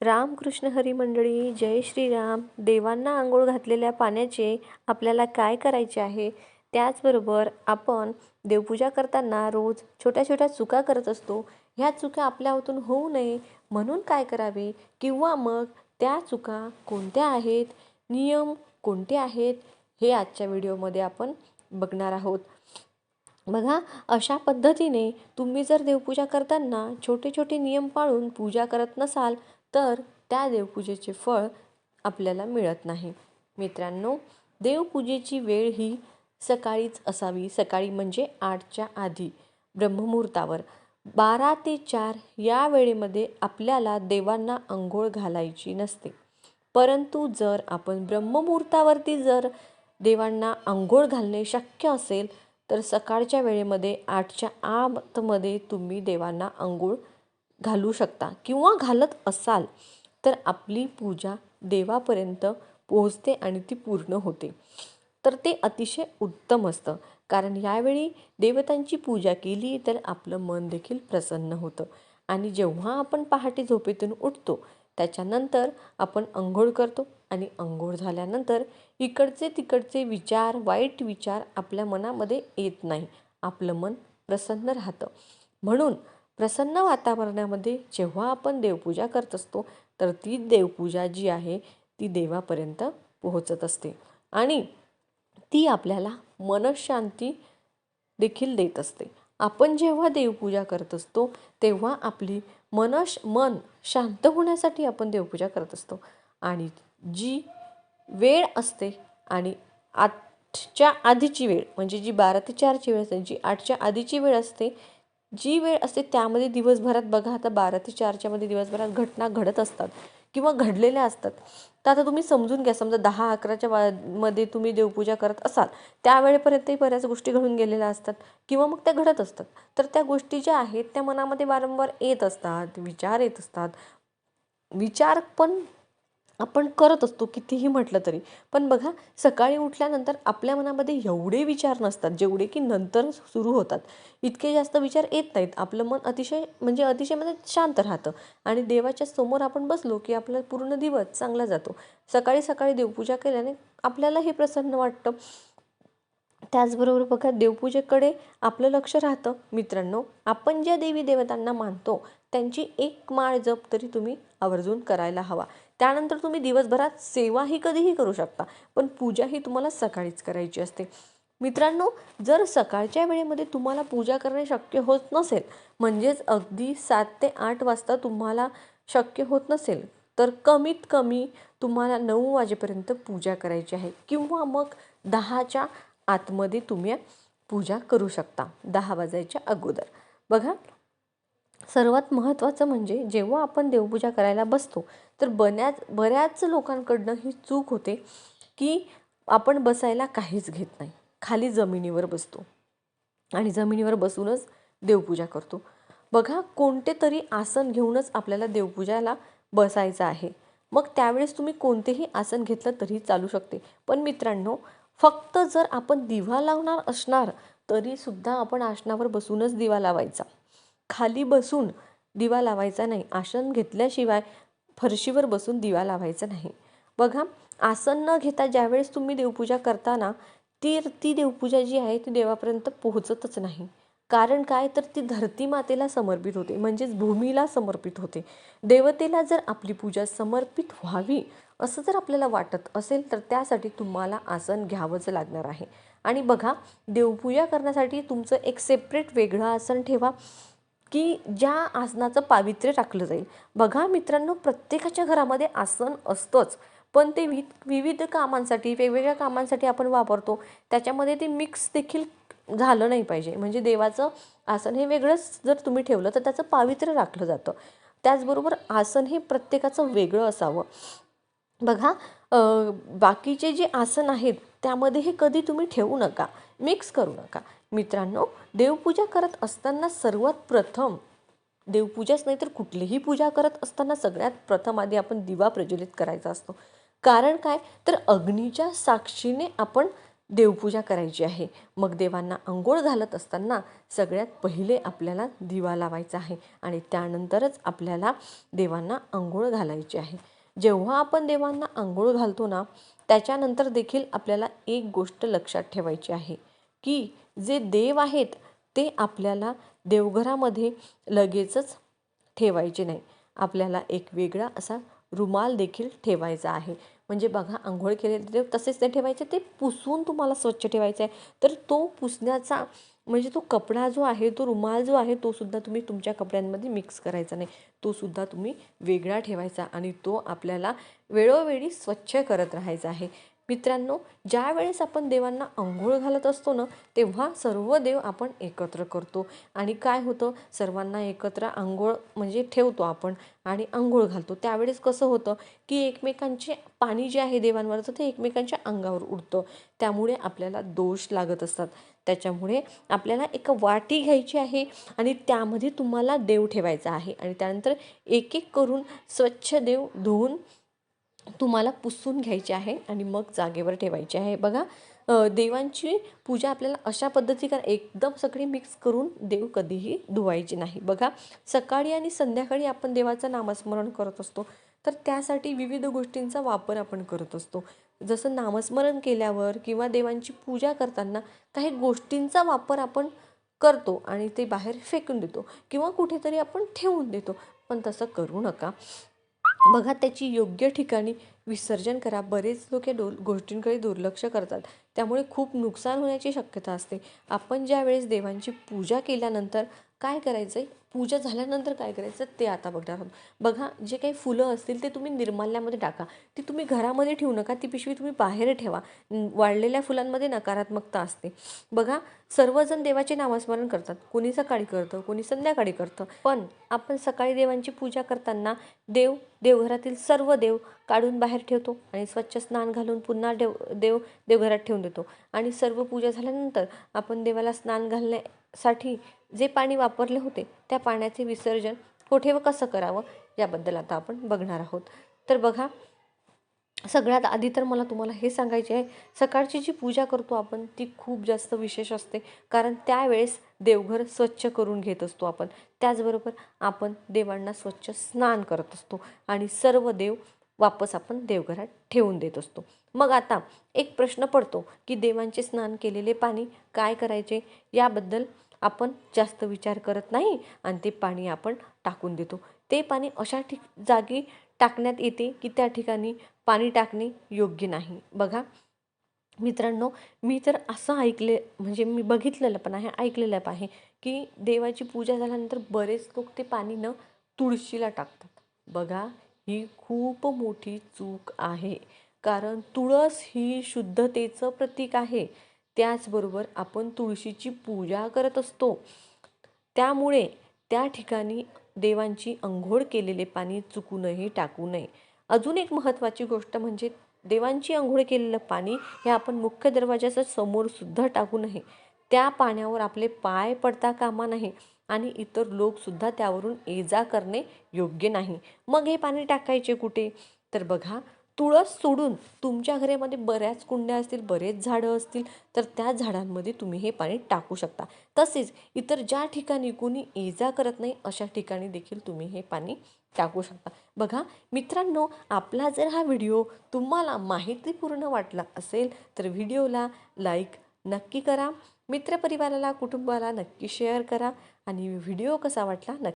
रामकृष्ण हरी मंडळी जय श्रीराम. देवांना आंघोळ घातलेल्या पाण्याचे आपल्याला काय करायचे आहे? त्याचबरोबर आपण देवपूजा करताना रोज छोट्या छोट्या चुका करत असतो. ह्या चुका आपल्यातून होऊ नये म्हणून काय करावे? किंवा मग त्या चुका कोणत्या आहेत? नियम कोणते आहेत? हे आजच्या व्हिडिओमध्ये आपण बघणार आहोत. बघा अशा पद्धतीने तुम्ही जर देवपूजा करताना छोटे छोटे नियम पाळून पूजा करत नसाल तर त्या देवपूजेचे फळ आपल्याला मिळत नाही. मित्रांनो देवपूजेची वेळ ही सकाळीच असावी. सकाळी म्हणजे आठच्या आधी ब्रह्ममुहूर्तावर. बारा ते चार या वेळेमध्ये आपल्याला देवांना अंघोळ घालायची नसते. परंतु जर आपण ब्रह्ममुहूर्तावरती जर देवांना आंघोळ घालणे शक्य असेल तर सकाळच्या वेळेमध्ये आठच्या आतमध्ये तुम्ही देवांना आंघोळ घालू शकता किंवा घालत असाल तर आपली पूजा देवापर्यंत पोहोचते आणि ती पूर्ण होते. तर ते अतिशय उत्तम असतं. कारण यावेळी देवतांची पूजा केली तर आपलं मन देखील प्रसन्न होतं. आणि जेव्हा आपण पहाटे झोपेतून उठतो त्याच्यानंतर आपण अंघोळ करतो आणि अंघोळ झाल्यानंतर इकडचे तिकडचे विचार वाईट विचार आपल्या मनामध्ये येत नाही. आपलं मन प्रसन्न राहतं. म्हणून प्रसन्न वातावरणामध्ये जेव्हा आपण देवपूजा करत असतो तर ती देवपूजा जी आहे ती देवापर्यंत पोहोचत असते. आणि ती आपल्याला मनशांती देखील देत असते. आपण जेव्हा देवपूजा करत असतो तेव्हा आपली मनश मन शांत होण्यासाठी आपण देवपूजा करत असतो. आणि जी वेळ असते आणि आठच्या आधीची वेळ म्हणजे जी बारा ते चारची वेळ असते जी आठच्या आधीची वेळ असते जी वेळ असते त्यामध्ये दिवसभरात बघा आता बारा ते चारच्यामध्ये दिवसभरात घटना घडत असतात किंवा घडलेल्या असतात. तर आता तुम्ही समजून घ्या समजा दहा अकराच्या वा मध्ये तुम्ही देवपूजा करत असाल त्यावेळेपर्यंतही बऱ्याच गोष्टी घडून गेलेल्या असतात किंवा मग त्या घडत असतात. तर त्या गोष्टी ज्या आहेत त्या मनामध्ये वारंवार येत असतात विचार येत असतात. विचार पण आपण करत असतो कितीही म्हटलं तरी. पण बघा सकाळी उठल्यानंतर आपल्या मनामध्ये एवढे विचार नसतात जेवढे की नंतर सुरू होतात. इतके जास्त विचार येत नाहीत. आपलं मन अतिशय म्हणजे अतिशय म्हणजे शांत राहतं. आणि देवाच्या समोर आपण बसलो की आपला पूर्ण दिवस चांगला जातो. सकाळी सकाळी देवपूजा केल्याने आपल्याला हे प्रसन्न वाटतं. त्याचबरोबर बघा देवपूजेकडे आपलं लक्ष राहतं. मित्रांनो आपण ज्या देवी देवतांना मानतो त्यांची एक माळ जप तरी तुम्ही आवर्जून करायला हवा. त्यानंतर तुम्ही दिवसभरात सेवाही कधीही करू शकता पण पूजा ही तुम्हाला सकाळीच करायची असते. मित्रांनो जर सकाळच्या वेळेमध्ये तुम्हाला पूजा करणे शक्य होत नसेल म्हणजेच अगदी सात ते आठ वाजता तुम्हाला शक्य होत नसेल तर कमीत कमी तुम्हाला नऊ वाजेपर्यंत पूजा करायची आहे किंवा मग दहाच्या आतमध्ये तुम्ही पूजा करू शकता दहा वाजायच्या अगोदर. बघा सर्वात महत्त्वाचं म्हणजे जेव्हा आपण देवपूजा करायला बसतो तर बऱ्याच बऱ्याच लोकांकडनं ही चूक होते की आपण बसायला काहीच घेत नाही. खाली जमिनीवर बसतो आणि जमिनीवर बसूनच देवपूजा करतो. बघा कोणते तरी आसन घेऊनच आपल्याला देवपूजाला बसायचं आहे. मग त्यावेळेस तुम्ही कोणतेही आसन घेतलं तरी चालू शकते. पण मित्रांनो फक्त जर आपण दिवा लावणार असणार तरीसुद्धा आपण आसनावर बसूनच दिवा लावायचा. खाली बसून दिवा लावायचा नाही. आसन घेतल्याशिवाय फरशीवर बसून दिवा लावायचा नाही. बघा आसन न घेता ज्यावेळेस तुम्ही देवपूजा करताना ती ती देवपूजा जी आहे ती देवापर्यंत पोहोचतच नाही. कारण काय? तर ती धरती मातेला समर्पित होते. म्हणजेच भूमीला समर्पित होते. देवतेला जर आपली पूजा समर्पित व्हावी असं जर आपल्याला वाटत असेल तर त्यासाठी तुम्हाला आसन घ्यावंच लागणार आहे. आणि बघा देवपूजा करण्यासाठी तुमचं एक सेपरेट वेगळं आसन ठेवा. की ज्या आसनाचं पावित्र्य टाकलं जाईल. बघा मित्रांनो प्रत्येकाच्या घरामध्ये आसन असतंच पण ते वि विविध कामांसाठी वेगवेगळ्या कामांसाठी आपण वापरतो त्याच्यामध्ये ते मिक्स देखील झालं नाही पाहिजे. म्हणजे देवाचं आसन हे वेगळंच जर तुम्ही ठेवलं तर त्याचं पावित्र्य राखलं जातं. त्याचबरोबर आसन हे प्रत्येकाचं वेगळं असावं. बघा बाकीचे जे आसन आहेत त्यामध्ये हे कधी तुम्ही ठेवू नका मिक्स करू नका. मित्रांनो देवपूजा करत असताना सर्वात प्रथम देवपूजाच नाही तर कुठलीही पूजा करत असताना सगळ्यात प्रथम आधी आपण दिवा प्रज्वलित करायचा असतो. कारण काय? तर अग्नीच्या साक्षीने आपण देवपूजा करायची आहे. मग देवांना आंघोळ घालत असताना सगळ्यात पहिले आपल्याला दिवा लावायचा आहे आणि त्यानंतरच आपल्याला देवांना आंघोळ घालायची आहे. जेव्हा आपण देवांना आंघोळ घालतो ना त्याच्यानंतर देखील आपल्याला एक गोष्ट लक्षात ठेवायची आहे की जे देव आहेत ते आपल्याला देवघरामध्ये लगेचच ठेवायचे नाही. आपल्याला एक वेगळा असा रुमाल देखील ठेवायचा आहे. म्हणजे बघा आंघोळ केलेले देव तसेच नाही ठेवायचे ते पुसून तुम्हाला स्वच्छ ठेवायचं आहे. तर तो पुसण्याचा म्हणजे तो कपडा जो आहे तो रुमाल जो आहे तो सुद्धा तुम्ही तुमच्या कपड्यांमध्ये मिक्स करायचा नाही. तो सुद्धा तुम्ही वेगळा ठेवायचा आणि तो आपल्याला वेळोवेळी स्वच्छ करत राहायचा आहे. मित्रांनो ज्या वेळेस आपण देवांना आंघोळ घालत असतो ना तेव्हा सर्व देव आपण एकत्र करतो. आणि काय होतं? सर्वांना एकत्र आंघोळ म्हणजे ठेवतो आपण आणि आंघोळ घालतो. त्यावेळेस कसं होतं की एकमेकांचे पाणी जे आहे देवांवरचं ते एकमेकांच्या अंगावर उडतं. त्यामुळे आपल्याला दोष लागत असतात. त्याच्यामुळे आपल्याला एक वाटी घ्यायची आहे आणि त्यामध्ये तुम्हाला देव ठेवायचा आहे. आणि त्यानंतर एक एक करून स्वच्छ देव धुवून तुम्हाला पुसून घ्यायचे आहे आणि मग जागेवर ठेवायचे आहे. बघा देवांची पूजा आपल्याला अशा पद्धती करा एकदम सगळी मिक्स करून देव कधीही धुवायचे नाही. बघा सकाळी आणि संध्याकाळी आपण देवाचं नामस्मरण करत असतो तर त्यासाठी विविध गोष्टींचा वापर आपण करत असतो. जसं नामस्मरण केल्यावर किंवा देवांची पूजा करताना काही गोष्टींचा वापर आपण करतो आणि ते बाहेर फेकून देतो किंवा कुठेतरी आपण ठेवून देतो. पण तसं करू नका. बघा त्याची योग्य ठिकाणी विसर्जन करा. बरेच लोक या डो गोष्टींकडे दुर्लक्ष करतात. त्यामुळे खूप नुकसान होण्याची शक्यता असते. आपण ज्यावेळेस देवांची पूजा केल्यानंतर काय करायचं आहे पूजा झाल्यानंतर काय करायचं? ते आता बघणार आहोत. बघा जे काही फुलं असतील ते तुम्ही निर्माल्यामध्ये टाका. ती तुम्ही घरामध्ये ठेवू नका. ती पिशवी तुम्ही बाहेर ठेवा. वाढलेल्या फुलांमध्ये नकारात्मकता असते. बघा सर्वजण देवाचे नामस्मरण करतात. कोणी सकाळी करतं कोणी संध्याकाळी करतं. पण आपण सकाळी देवांची पूजा करताना देव देवघरातील सर्व देव काढून बाहेर ठेवतो आणि स्वच्छ स्नान घालून पुन्हा देव देव देवघरात ठेवून देतो. आणि सर्व पूजा झाल्यानंतर आपण देवाला स्नान साठी जे पाणी वापरले होते त्या पाण्याचे विसर्जन कुठे व कसं करावं याबद्दल आता आपण बघणार आहोत. तर बघा सगळ्यात आधी तर मला तुम्हाला हे सांगायचे आहे सकाळची जी पूजा करतो आपण ती खूप जास्त विशेष असते. कारण त्यावेळेस देवघर स्वच्छ करून घेत असतो आपण. त्याचबरोबर आपण देवांना स्वच्छ स्नान करत असतो आणि सर्व देव वापस आपण देवघरात ठेवून देत असतो. मग आता एक प्रश्न पडतो की देवांचे स्नान केलेले पाणी काय करायचे? याबद्दल आपण जास्त विचार करत नाही आणि ते पाणी आपण टाकून देतो. ते पाणी अशा ठिक जागी टाकण्यात येते की त्या ठिकाणी पाणी टाकणे योग्य नाही. बघा मित्रांनो मी तर असं ऐकले म्हणजे मी बघितलेलं पण आहे ऐकलेलं पण आहे की देवाची पूजा झाल्यानंतर बरेच लोक ते पाणी न तुळशीला टाकतात. बघा ही खूप मोठी चूक आहे. कारण तुळस ही शुद्धतेचं प्रतीक आहे. त्याचबरोबर आपण तुळशीची पूजा करत असतो. त्यामुळे त्या ठिकाणी देवांची अंघोळ केलेले पाणी चुकूनही टाकू नये. अजून एक महत्त्वाची गोष्ट म्हणजे देवांची अंघोळ केलेलं पाणी हे आपण मुख्य दरवाजाच्या समोरसुद्धा टाकू नये. त्या पाण्यावर आपले पाय पडता कामा नाही आणि इतर लोकसुद्धा त्यावरून ये जा करणे योग्य नाही. मग हे पाणी टाकायचे कुठे? तर बघा तुळस सोडून तुमच्या घरामध्ये बऱ्याच कुंड्या असतील बरेच झाडं असतील तर त्या झाडांमध्ये तुम्ही हे पाणी टाकू शकता. तसेच इतर ज्या ठिकाणी कोणी इजा करत नाही अशा ठिकाणी देखील तुम्ही हे पाणी टाकू शकता. बघा मित्रांनो आपला जर हा व्हिडिओ तुम्हाला माहितीपूर्ण वाटला असेल तर व्हिडिओला लाईक नक्की करा. मित्रपरिवाराला कुटुंबाला नक्की शेअर करा. आणि व्हिडिओ कसा वाटला नक्की